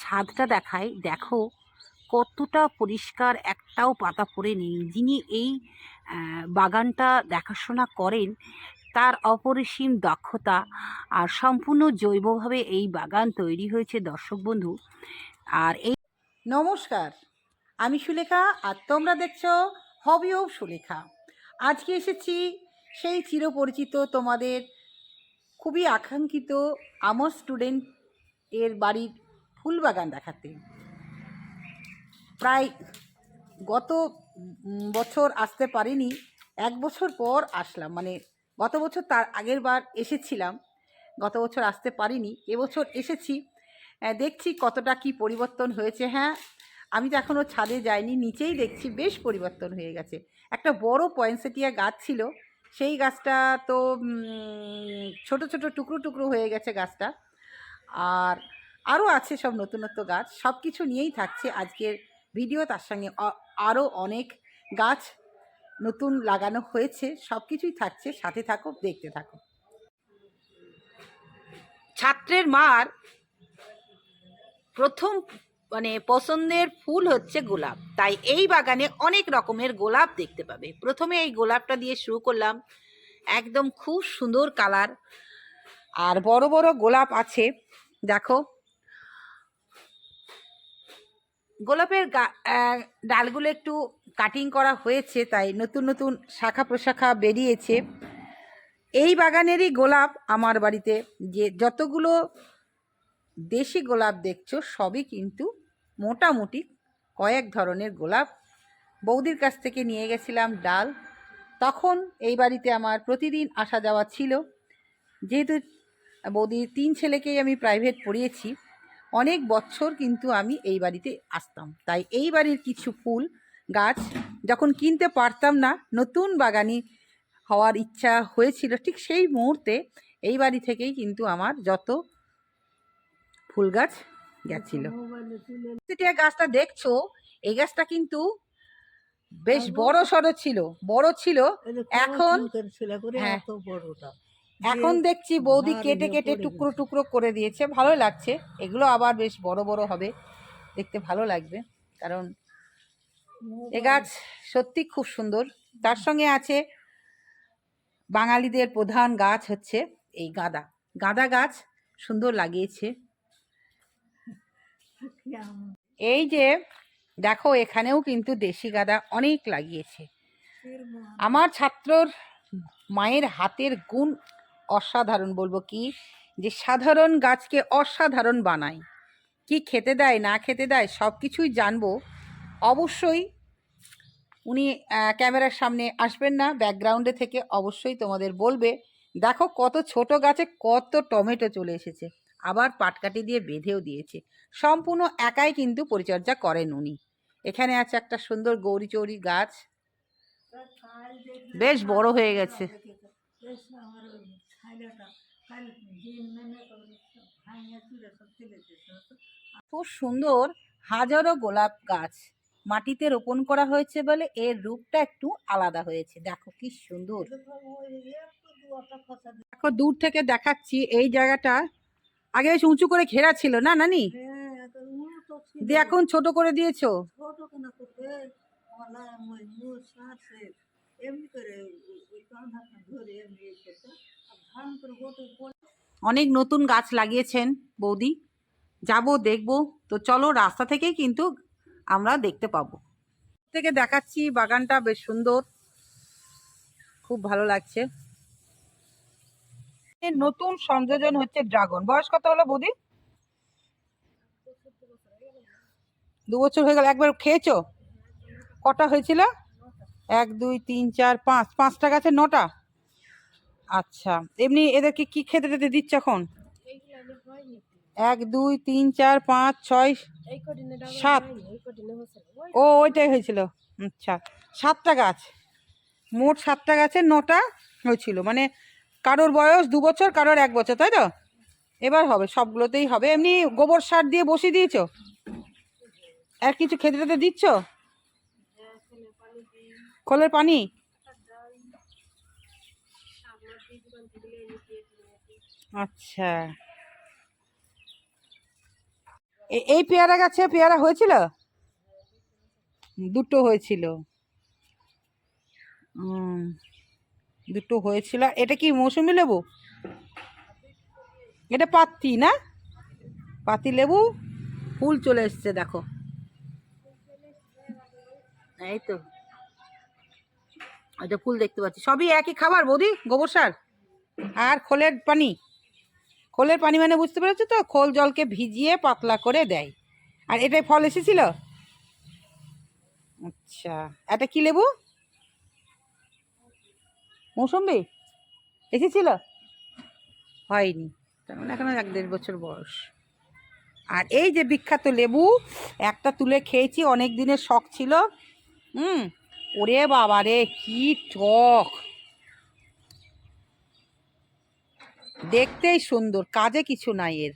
ছাদটা দেখাই, দেখো কতটা পরিষ্কার, একটাও পাতা পড়ে নেই যিনি এই বাগানটা দেখাশোনা করেন, তার অপরিসীম দক্ষতা আর সম্পূর্ণ জৈবভাবে এই বাগান তৈরি হয়েছে, দর্শক বন্ধু। আর এই নমস্কার, আমি সুলেখা আর তোমরা দেখছ হবি অফ সুলেখা। আজকে এসেছি সেই চিরপরিচিত তোমাদের খুবই আকাঙ্ক্ষিত আমার স্টুডেন্ট এর বাড়ির ফুল বাগান দেখাতে। প্রায় গত বছর আসতে পারিনি, এক বছর পর আসলাম। মানে গত বছর তার আগের বার এসেছিলাম, গত বছর আসতে পারিনি এবছর এসেছি। দেখছি কতটা কি পরিবর্তন হয়েছে। হ্যাঁ আমি তো এখনও ছাদে যাইনি, নিচেই দেখছি বেশ পরিবর্তন হয়ে গেছে। একটা বড় পয়েন্সেটিয়া গাছ ছিল, সেই গাছটা তো ছোট ছোট টুকরো টুকরো হয়ে গেছে গাছটা। আর আরও আছে সব নতুনত্ব গাছ। সব কিছু নিয়েই থাকছে আজকের ভিডিও। তার সঙ্গে আরও অনেক গাছ নতুন লাগানো হয়েছে। সব কিছুই থাকছে। সাথে থাকো, দেখতে থাকো। ছাত্রের মার প্রথম মানে পছন্দের ফুল হচ্ছে গোলাপ। তাই এই বাগানে অনেক রকমের গোলাপ দেখতে পাবে। প্রথমে এই গোলাপটা দিয়ে শুরু করলাম। একদম খুব সুন্দর কালার। আর বড় বড় গোলাপ আছে। দেখো গোলাপের ডালগুলো একটু কাটিং করা হয়েছে, তাই নতুন নতুন শাখা প্রশাখা বেরিয়েছে। এই বাগানেরই গোলাপ আমার বাড়িতে, যে যতগুলো দেশি গোলাপ দেখছ, সবই কিন্তু মোটামুটি কয়েক ধরনের গোলাপ। বৌদির কাছ থেকে নিয়ে গেছিলাম ডাল। তখন এই বাড়িতে আমার প্রতিদিন আসা যাওয়া ছিল। যেহেতু বৌদির তিন ছেলেকেই আমি প্রাইভেট পড়িয়েছি অনেক বছর কিন্তু আমি এই বাড়িতে আসতাম। তাই এই বাড়ির কিছু ফুল গাছ যখন কিনতে পারতাম না নতুন বাগানি হওয়ার ইচ্ছা হয়েছিল ঠিক সেই মুহূর্তে এই বাড়ি থেকেই কিন্তু আমার যত ফুল গাছ গেছিল। গাছটা দেখছ এই গাছটা কিন্তু বেশ বড় সড়ো ছিল বড় ছিল। এখন হ্যাঁ। এখন দেখছি বৌদি কেটে কেটে টুকরো টুকরো করে দিয়েছে। ভালো লাগছে। এগুলো আবার বেশ বড় বড় হবে। দেখতে ভালো লাগবে। কারণ এ গাছ সত্যি খুব সুন্দর। তার সঙ্গে আছে বাঙালিদের প্রধান গাছ হচ্ছে এই গাঁদা। গাঁদা গাছ সুন্দর লাগিয়েছে। এই যে দেখো এখানেও কিন্তু দেশি গাঁদা অনেক লাগিয়েছে। আমার ছাত্রর মায়ের হাতের গুণ অসাধারণ বলব কি? যে সাধারণ গাছকে অসাধারণ বানায়। কি খেতে দেয়, না খেতে দেয়, সব কিছুই জানব। অবশ্যই উনি ক্যামেরার সামনে আসবেন না ব্যাকগ্রাউন্ডে থেকে অবশ্যই তোমাদের বলবে, দেখো কত ছোট গাছে কত টমেটো চলে এসেছে। আবার পাটকাঠি দিয়ে বেঁধেও দিয়েছে। সম্পূর্ণ একাই কিন্তু পরিচর্যা করেন উনি। এখানে আছে একটা সুন্দর গৌরী চৌরি গাছ। বেশ বড় হয়ে গেছে। খুব সুন্দর হাজারো গোলাপ গাছ মাটিতে রোপণ করা হয়েছে বলে এর রূপটা একটু আলাদা হয়েছে। দেখো কি সুন্দর। দেখো দূর থেকে দেখাচ্ছি এই জায়গাটা। আগে বেশ উঁচু করে ঘেরা ছিল না নানি? দিয়ে এখন ছোট করে দিয়েছ? অনেক নতুন গাছ লাগিয়েছেন বৌদি। যাব, দেখব। তো চলো, রাস্তা থেকেই কিন্তু আমরা দেখতে পাবো। থেকে দেখাচ্ছি, বাগানটা বেশ সুন্দর। খুব ভালো লাগছে। নতুন সংযোজন হচ্ছে ড্রাগন। বয়স কত হলো বৌদি? দু বছর হয়ে গেল। একবার খেয়েছো? কটা হয়েছিল? এক, দুই, তিন, চার, পাঁচ। পাঁচটা গাছে নটা? আচ্ছা এমনি এদেরকে কি খেতে টেতে দিচ্ছ এখন? এক দুই তিন চার পাঁচ ছয় সাত। ও ওইটাই হয়েছিল। আচ্ছা সাতটা গাছ। মোট সাতটা গাছে নটা হয়েছিল। মানে কারোর বয়স দু বছর কারোর এক বছর তাই তো? এবার হবে সবগুলোতেই হবে। এমনি গোবর সার দিয়ে বসিয়ে দিয়েছ? আর কিছু খেতে টেতে দিচ্ছ? কলের পানি? আচ্ছা। এই পেয়ারা গাছে পেয়ারা হয়েছিল? দুটো হয়েছিল। দুটো হয়েছিল। এটা কি মৌসুমি লেবু? এটা পাতি না? পাতি লেবু? ফুল চলে এসছে, দেখো। এই তো। এটা ফুল দেখতে পাচ্ছি। সবই একই খাবার, বৌদি? গোবর সার? আর খোলের পানি? খোলের পানি মানে বুঝতে পেরেছ তো? খোল জলকে ভিজিয়ে পাতলা করে দেয়। আর এটাই ফল এসেছিল? আচ্ছা। এটা কি লেবু? মৌসম্বি? এসেছিল? হয়নি। তার মানে এখনও এক দেড় বছর বয়স। আর এই যে বিখ্যাত লেবু, একটা তুলে খেয়েছি, অনেক দিনের শখ ছিল। হুম? ওরে বাবা রে কি টক! দেখতেই সুন্দর, কাজে কিছু নাই এর।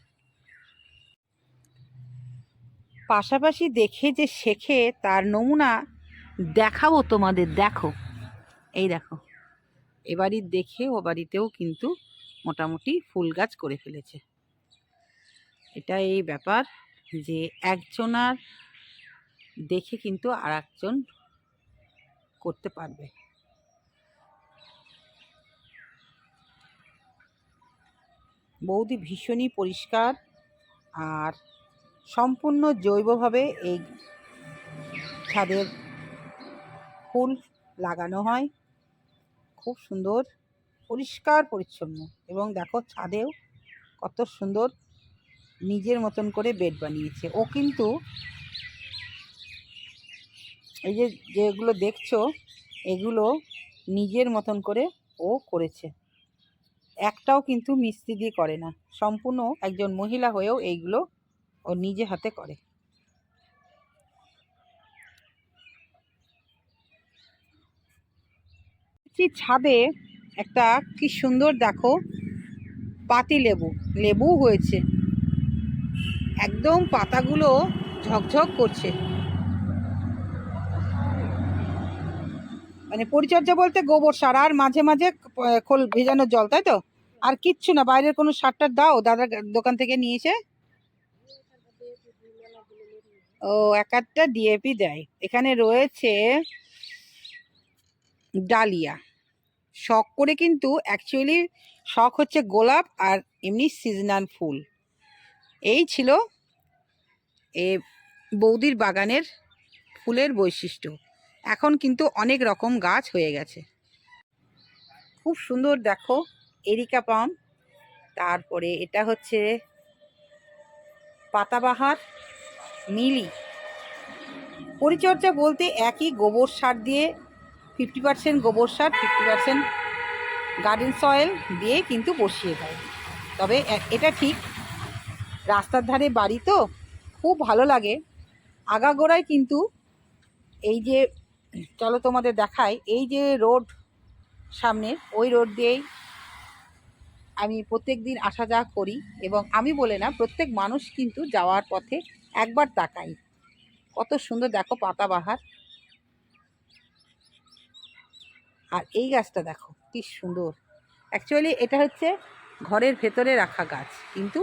পাশাপাশি দেখে যে শেখে, তার নমুনা দেখাবো তোমাদের, দেখো। এই দেখো, এবারই দেখে ও বাড়িতেও কিন্তু মোটামুটি ফুল গাছ করে ফেলেছে। এটা এই ব্যাপার যে একজনার দেখে কিন্তু আর একজন করতে পারবে। বৌদি ভীষণই পরিষ্কার আর সম্পূর্ণ জৈবভাবে এই ছাদের ফুল লাগানো হয়। খুব সুন্দর, পরিষ্কার, পরিচ্ছন্ন এবং দেখো ছাদেও কত সুন্দর নিজের মতন করে বেড বানিয়েছে। ও কিন্তু এই যে যেগুলো দেখছ, এগুলো নিজের মতন করে ও করেছে। একটাও কিন্তু মিস্ত্রি দিয়ে করে না। সম্পূর্ণ একজন মহিলা হয়েও এইগুলো ও নিজে হাতে করে। ছাদে একটা কি সুন্দর দেখো পাতি লেবু লেবু হয়েছে। একদম পাতাগুলো ঝকঝক করছে। মানে পরিচর্যা বলতে গোবর সার আর মাঝে মাঝে খোল ভেজানোর জল, তাই তো? আর কিচ্ছু না, বাইরের কোনো সারটার দাও, দাদার দোকান থেকে নিয়েছে ও, এক একটা ডিএপি দেয়। এখানে রয়েছে ডালিয়া। শখ করে কিন্তু অ্যাকচুয়ালি শখ হচ্ছে গোলাপ আর এমনি সিজনাল ফুল। এই ছিল এ বৌদির বাগানের ফুলের বৈশিষ্ট্য। এখন কিন্তু অনেক রকম গাছ হয়ে গেছে। খুব সুন্দর দেখো। Areca palm. তারপরে এটা হচ্ছে পাতাবাহার মিলি। পরিচর্যা বলতে একই গোবর সার দিয়ে ফিফটি পার্সেন্ট গোবর সার ফিফটি পার্সেন্ট গার্ডেন সয়েল দিয়ে কিন্তু বসিয়ে দেয়। তবে এটা ঠিক। রাস্তার ধারে বাড়ি তো, খুব ভালো লাগে। আগাগোড়ায় কিন্তু এই যে, চলো তোমাদের দেখায় এই যে রোড সামনে ওই রোড দিয়েই আমি প্রত্যেক দিন আসা যাওয়া করি এবং আমি বলে না, প্রত্যেক মানুষ কিন্তু যাওয়ার পথে একবার তাকাই কত সুন্দর দেখো পাতাবাহার আর এই গাছটা দেখো, কি সুন্দর। অ্যাকচুয়ালি এটা হচ্ছে ঘরের ভেতরে রাখা গাছ, কিন্তু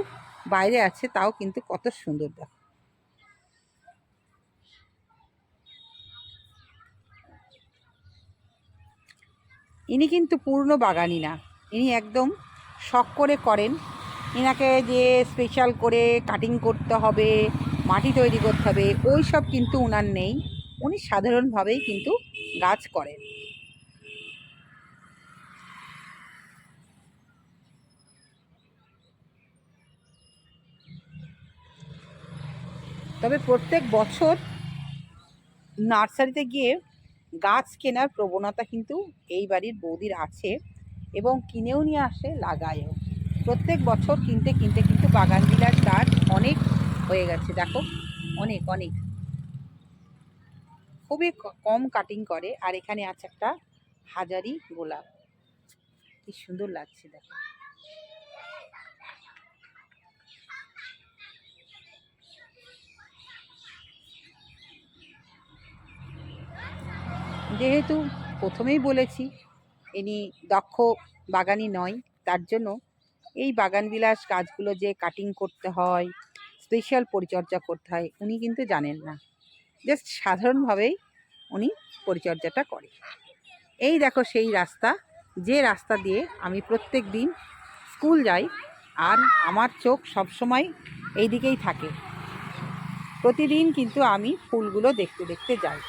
বাইরে আছে তাও কিন্তু কত সুন্দর দেখো। ইনি কিন্তু পূর্ণ বাগানি না, ইনি একদম শখ করে করেন। ইনাকে যে স্পেশাল করে কাটিং করতে হবে, মাটি তৈরি করতে হবে, ওই সব কিন্তু ওনার নেই। উনি সাধারণভাবেই কিন্তু গাছ করেন। তবে প্রত্যেক বছর নার্সারিতে গিয়ে গাছ কেনার প্রবণতা কিন্তু এই বাড়ির বৌদির আছে। এবং কিনেও নিয়ে আসে, লাগায়ও। প্রত্যেক বছর কিনতে কিনতে কিন্তু বাগান বিলাস গাছ অনেক হয়ে গেছে। দেখো, অনেক অনেক। খুবই কম কাটিং করে। আর এখানে আছে একটা হাজারি গোলাপ। কি সুন্দর লাগছে, দেখো। যেহেতু প্রথমেই বলেছি ইনি দক্ষ বাগানি নয়, তার জন্য এই বাগানবিলাস গাছগুলো যে কাটিং করতে হয় স্পেশাল পরিচর্যা করতে হয়, উনি কিন্তু জানেন না। জাস্ট সাধারণভাবেই উনি পরিচর্যাটা করে। এই দেখো সেই রাস্তা, যে রাস্তা দিয়ে আমি প্রত্যেক দিন স্কুল যাই, আর আমার চোখ সবসময় এই দিকেই থাকে। প্রতিদিন কিন্তু আমি ফুলগুলো দেখতে দেখতে যাই।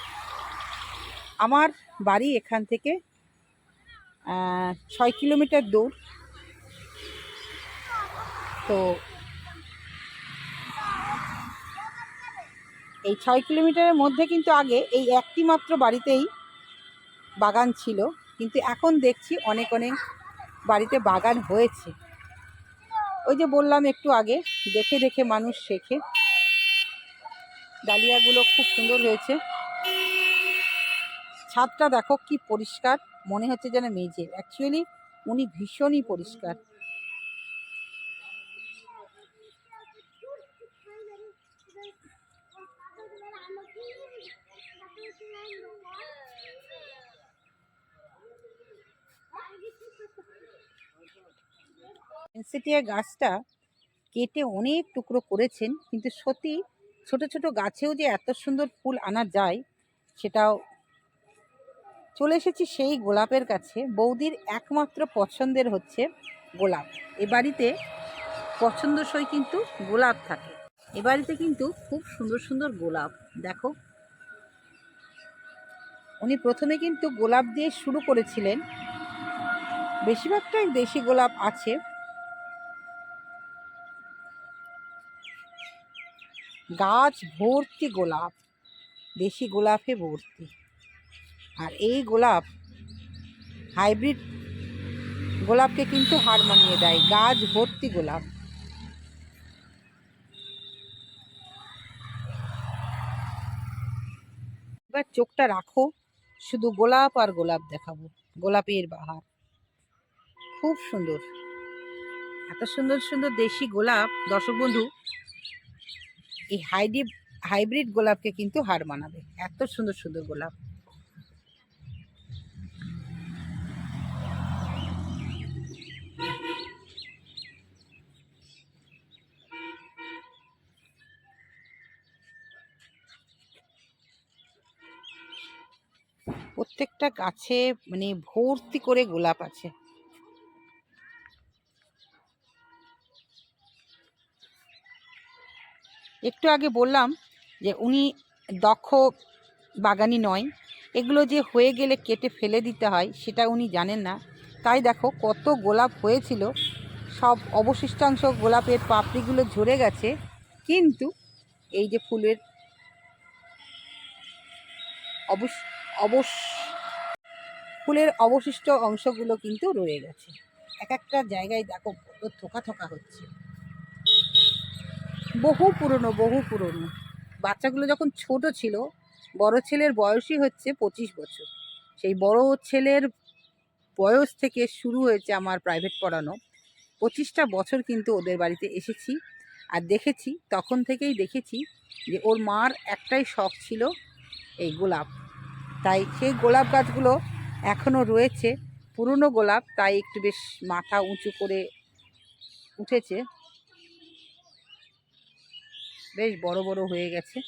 আমার বাড়ি এখান থেকে ছয় কিলোমিটার দূর। তো এই ছয় কিলোমিটারের মধ্যে কিন্তু আগে এই একটি মাত্র বাড়িতেই বাগান ছিল। কিন্তু এখন দেখছি অনেক অনেক বাড়িতে বাগান হয়েছে। ওই যে বললাম একটু আগে, দেখে দেখে মানুষ শেখে। ডালিয়াগুলো খুব সুন্দর হয়েছে। ছাদটা দেখো কি পরিষ্কার। মনে হচ্ছে যেন মেঝে অ্যাকচুয়ালি উনি ভীষণই পরিষ্কার। সেটিয়া গাছটা কেটে অনেক টুকরো করেছেন, কিন্তু সত্যি ছোট ছোট গাছেও যে এত সুন্দর ফুল আনা যায়, সেটাও চলে এসেছি সেই গোলাপের কাছে। বৌদির একমাত্র পছন্দের হচ্ছে গোলাপ। এ বাড়িতে পছন্দসই কিন্তু গোলাপ থাকে। এ বাড়িতে কিন্তু খুব সুন্দর সুন্দর গোলাপ, দেখো। উনি প্রথমে কিন্তু গোলাপ দিয়ে শুরু করেছিলেন। বেশিরভাগটাই দেশি গোলাপ আছে। গাছ ভর্তি গোলাপ, দেশি গোলাপে ভর্তি। আর এই গোলাপ হাইব্রিড গোলাপকে কিন্তু হার মানিয়ে দেয়, গাছ ভর্তি গোলাপ। এবার চোখটা রাখো, শুধু গোলাপ আর গোলাপ দেখাবো, গোলাপের বাহার। খুব সুন্দর। এত সুন্দর সুন্দর দেশি গোলাপ, দর্শক বন্ধু, এই হাইব্রিড হাইব্রিড গোলাপকে কিন্তু হার মানাবে। এত সুন্দর সুন্দর গোলাপ। প্রত্যেকটা গাছে মানে ভর্তি করে গোলাপ আছে। একটু আগে বললাম যে উনি দক্ষ বাগানি নয়, এগুলো যে হয়ে গেলে কেটে ফেলে দিতে হয় সেটা উনি জানেন না। তাই দেখো কত গোলাপ হয়েছিল, সব অবশিষ্টাংশ গোলাপের পাপড়িগুলো ঝরে গেছে, কিন্তু এই যে ফুলের অবশ অবশ ফুলের অবশিষ্ট অংশগুলো কিন্তু রয়ে গেছে। এক একটা জায়গায় দেখো কত থোকা থোকা হচ্ছে। বহু পুরনো বহু পুরনো। বাচ্চাগুলো যখন ছোট ছিল, বড় ছেলের বয়সই হচ্ছে পঁচিশ বছর। সেই বড় ছেলের বয়স থেকে শুরু হয়েছে আমার প্রাইভেট পড়ানো। পঁচিশটা বছর কিন্তু ওদের বাড়িতে এসেছি আর দেখেছি, তখন থেকেই দেখেছি যে ওর মার একটাই শখ ছিল এই গোলাপ। তাই সেই গোলাপ গাছগুলো এখনও রয়েছে। পুরনো গোলাপ, তাই একটু বেশ মাথা উঁচু করে উঠেছে। বেশ বড় বড় হয়ে গেছে।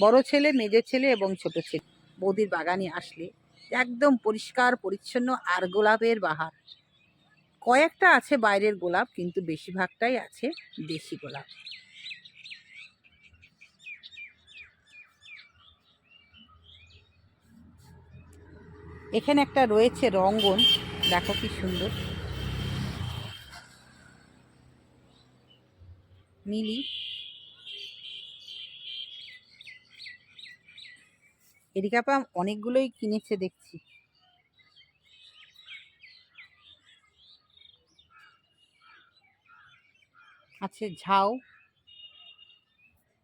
বড় ছেলে, মেজো ছেলে এবং ছোট ছেলে। বৌদির বাগানে আসলে একদম পরিষ্কার, পরিচ্ছন্ন আর গোলাপের বাহার। কয়েকটা আছে বাইরের গোলাপ, কিন্তু বেশিরভাগটাই আছে দেশি গোলাপ। এখানে একটা রয়েছে রঙ্গন। দেখো কি সুন্দর। মিলি। এরিকাপা অনেকগুলোই কিনেছে, দেখছি। আছে ঝাউ,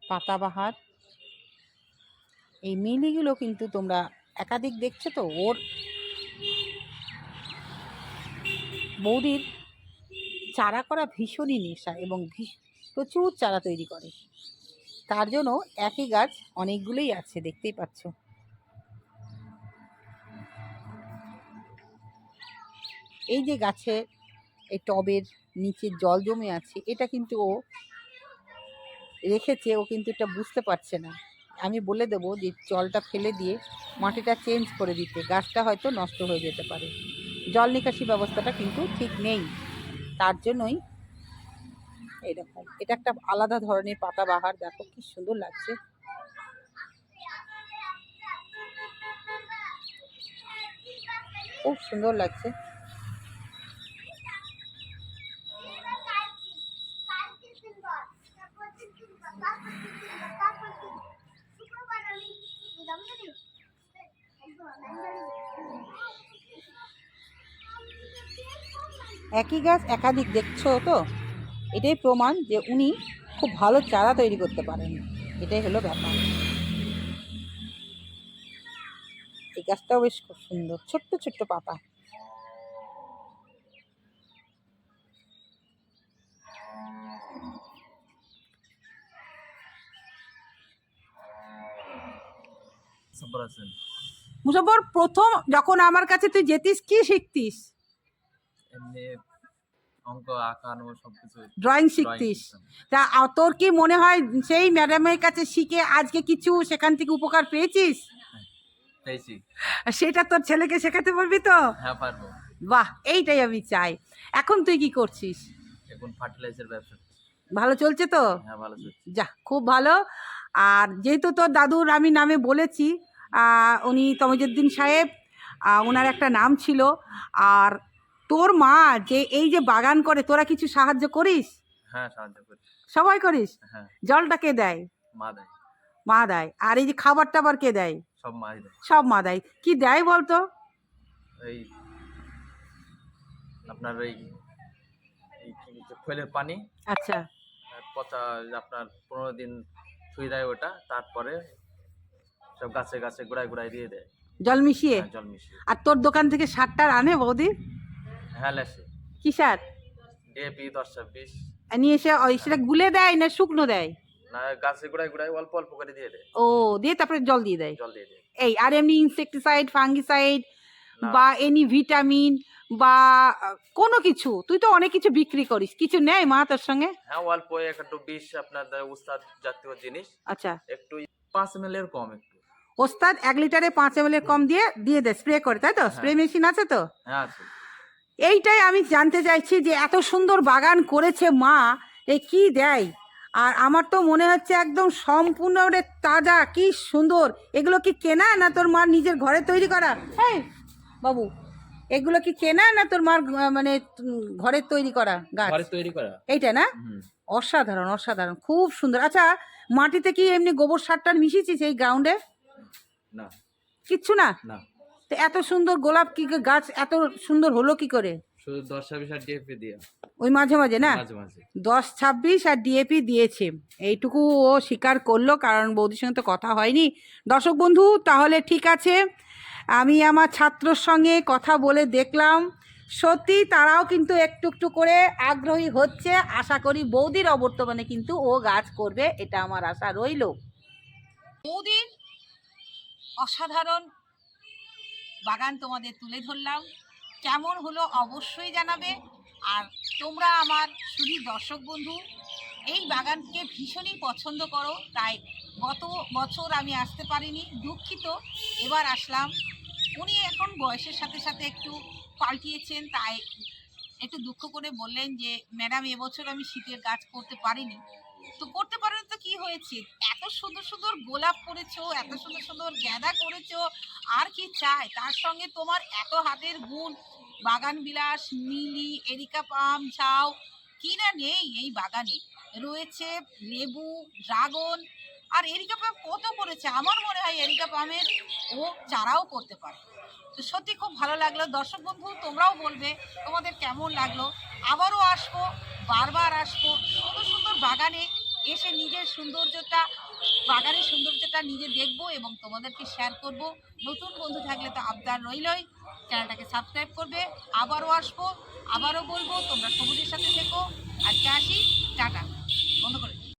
পাতাবাহার। এই মিলিগুলো কিন্তু তোমরা একাধিক দেখছে তো, ওর বৌদির চারা করা ভীষণই নেশা এবং প্রচুর চারা তৈরি করে। তার জন্য একই গাছ অনেকগুলোই আছে, দেখতেই পাচ্ছ। এই যে গাছে এই টবের নিচে জল জমে আছে, এটা কিন্তু ও রেখেছে, ও কিন্তু এটা বুঝতে পারছে না। আমি বলে দেবো যে জলটা ফেলে দিয়ে মাটিটা চেঞ্জ করে দিতে, গাছটা হয়তো নষ্ট হয়ে যেতে পারে। জল নিকাশি ব্যবস্থাটা কিন্তু ঠিক নেই। তার জন্যই এরকম। এটা একটা আলাদা ধরনের পাতাবাহার দেখো কি সুন্দর লাগছে। খুব সুন্দর লাগছে। একই গাছ একাধিক দেখছ তো? এটাই প্রমাণ যে উনি খুব ভালো চারা তৈরি করতে পারেন। এটাই হলো ব্যাপার। এই গাছটাও বেশ খুব সুন্দর ছোট্ট ছোট্ট পাতা। মুসাফর প্রথম যখন আমার কাছে তুই যেতিস কি শিখতিস? এমনি অঙ্ক আঁকানো সবকিছু ড্রয়িং শিখতিস। তা তোর কি মনে হয় সেই ম্যাডামের কাছে শিখে আজকে কিছু সেখান থেকে উপকার পেয়েছিস? পেয়েছি। সেটা তোর ছেলেকে শেখাতে পারবি তো? হ্যাঁ পারব। বাহ এইটাই আমি চাই। এখন তুই কি করছিস? এখন ফার্টিলাইজার ব্যবসা ভালো চলছে তো? হ্যাঁ ভালো চলছে। যা খুব ভালো। আর যেহেতু তোর দাদুর আমি নামে বলেছি আহ, উনি তমজুদ্দিন সাহেব ওনার একটা নাম ছিল। আর তোর মা যে এই যে বাগান করে তোরা কিছু সাহায্য করিস? হ্যাঁ সাহায্য করি। সবাই করিস? হ্যাঁ। জলটা কে দেয়? মা দেয়। মা দেয়। আর এই যে খাবার টাবার কে দেয়? সব মাই দেয়। সব মা দেয়। কি দেয় বলতো? এই আপনার এই কি পানি। আচ্ছা। পচা আপনার পনেরো দিন থুই দেয় ওটা তারপরে সব গাছে গাছে গোড়ায় গোড়ায় দিয়ে দেয়। জল মিশিয়ে? হ্যাঁ, জল মিশিয়ে। আর তোর দোকান থেকে সারটার আনে বৌদি? হ্যাঁ লেসে কি সার ডিএপি দশ ছাব্বিশ। নিয়ে এসে ওই সেটা গুলে দেয় না শুকনো দেয়? না গাছে গোড়ায় গোড়ায় অল্প অল্প করে দিয়ে দেয়। ও দিয়ে তারপরে জল দিয়ে দেয়? জল দিয়ে দেয়। এই আর এমনি ইনসেকটিসাইড ফাঙ্গিসাইড বা এনি ভিটামিন বা কোনো কিছু তুই তো অনেক কিছু বিক্রি করিস। কিছু নেয় মা তোর সঙ্গে? হ্যাঁ অল্প একটু বিষ আপনার উস্তাদ জাতীয় জিনিস। আচ্ছা। একটু পাঁচ এম এর কম একটু। ওস্তাদ এক লিটারে পাঁচ এম কম দিয়ে দিয়ে দেয় স্প্রে করে তাই তো? স্প্রে মেশিন আছে তো? হ্যাঁ আছে। এইটাই আমি জানতে চাইছি যে এত সুন্দর বাগান করেছে মা এ কি দেয়? আর আমার তো মনে হচ্ছে একদম সম্পূর্ণ তাজা কি সুন্দর। এগুলো কি কেনা না তোর মার নিজের ঘরে তৈরি করা? হ্যাঁ বাবু এগুলো কি কেনা না তোর মার মানে ঘরের তৈরি করা গাছ? তৈরি করা। এইটা না? অসাধারণ অসাধারণ খুব সুন্দর। আচ্ছা মাটিতে কি এমনি গোবর সারটার মিশিয়েছিস এই গ্রাউন্ডে না। কিচ্ছু না? না। তো এত সুন্দর গোলাপ কি গাছ এত সুন্দর হলো কি করে? শুধু দশ ছাব্বিশ আর ডিএপি দিয়ে। ওই মাঝে মাঝে না? মাঝে মাঝে। দশ ছাব্বিশ আর ডিএপি দিয়েছে। এইটুকু ও স্বীকার করল কারণ বৌদির সঙ্গে তো কথা হয়নি। দর্শক বন্ধু তাহলে ঠিক আছে। আমি আমার ছাত্রর সঙ্গে কথা বলে দেখলাম। সত্যি তারাও কিন্তু একটু একটু করে আগ্রহী হচ্ছে। আশা করি বৌদির অবর্তমানে কিন্তু ও গাছ করবে এটা আমার আশা রইল। বৌদির অসাধারণ বাগান তোমাদের তুলে ধরলাম। কেমন হলো অবশ্যই জানাবে। আর তোমরা আমার শুধু দর্শক বন্ধু, এই বাগানকে ভীষণই পছন্দ করো। তাই গত বছর আমি আসতে পারিনি, দুঃখিত। এবার আসলাম। উনি এখন বয়সের সাথে সাথে একটু পাল্টিয়েছেন, তাই একটু দুঃখ করে বললেন যে, ম্যাডাম, এবছর আমি শীতের গাছ করতে পারিনি। তো করতে পারেন তো কি হয়েছে? এত সুন্দর সুন্দর গোলাপ করেছ, এত সুন্দর সুন্দর গ্যাদা করেছ, আর কি চাই? তার সঙ্গে তোমার এত হাতের গুণ। বাগান বিলাস, মিলি, এরিকা পাম, ঝাউ, কি না নেই এই বাগানে? রয়েছে লেবু, ড্রাগন, আর এরিকা পাম কত করেছে? আমার মনে হয় এরিকা পামের ও চারাও করতে পারে। তো সত্যি খুব ভালো লাগল। দর্শক বন্ধু, তোমরাও বলবে তোমাদের কেমন লাগল? আবারও আসব, বারবার আসব। সুন্দর সুন্দর বাগানে এসে নিজের সৌন্দর্যটা, বাগানের সৌন্দর্যটা নিজে দেখব এবং তোমাদেরকে শেয়ার করব। নতুন বন্ধু থাকলে তো আবদার রইলই। চ্যানেলটাকে সাবস্ক্রাইব করবে। আবারও আসব, আবারও বলব, তোমরা সবুজের সাথে থেকো। আজকে আসি, টাটা।